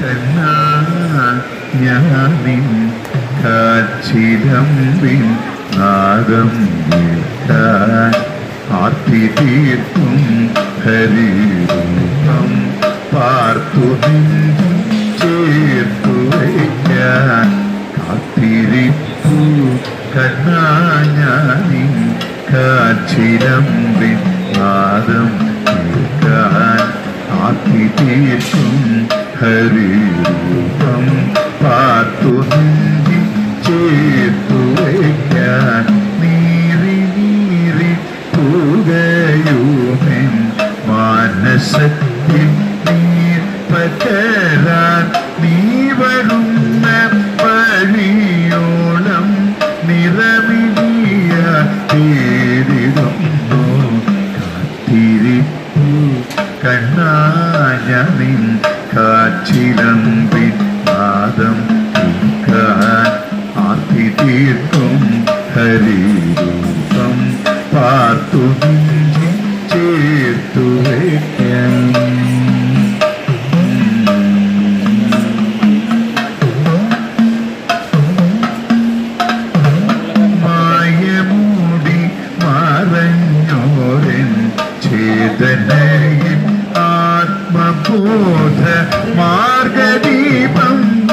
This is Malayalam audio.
കണ്ണാ ഞാനിൻ കാച്ചിലമ്പിൻ നാദം കേൾക്കാൻ ആർത്തി തീർക്കും ഹരിരൂപം പാർത്തു നെഞ്ചിൽ ചേർത്തു വയ്ക്കാൻ. കാത്തിരിപ്പു ഞാനി കാച്ചിലമ്പിൻ തീർക്കും ഹരിരൂപം പാത്തു നെഞ്ചിൽ ചേർത്തു വയ്ക്കാൻ നീറി നീറി പോകുകയുമെൻ മാനസത്തിൽ നീർ പകരാൻ നീ വരുന്ന വഴിയോളം നിറമിടിയ തേടിടുന്നു കാലനിൻ കാറ്റിലമ്പിൻ പാദം തീർക്കാൻ തീർക്കും ഹരിരൂപം. പാർത്തു ചേർത്തു മായമൂടി മറഞ്ഞോരൻ ചേതനയ पूर्ध मार्गदीपम्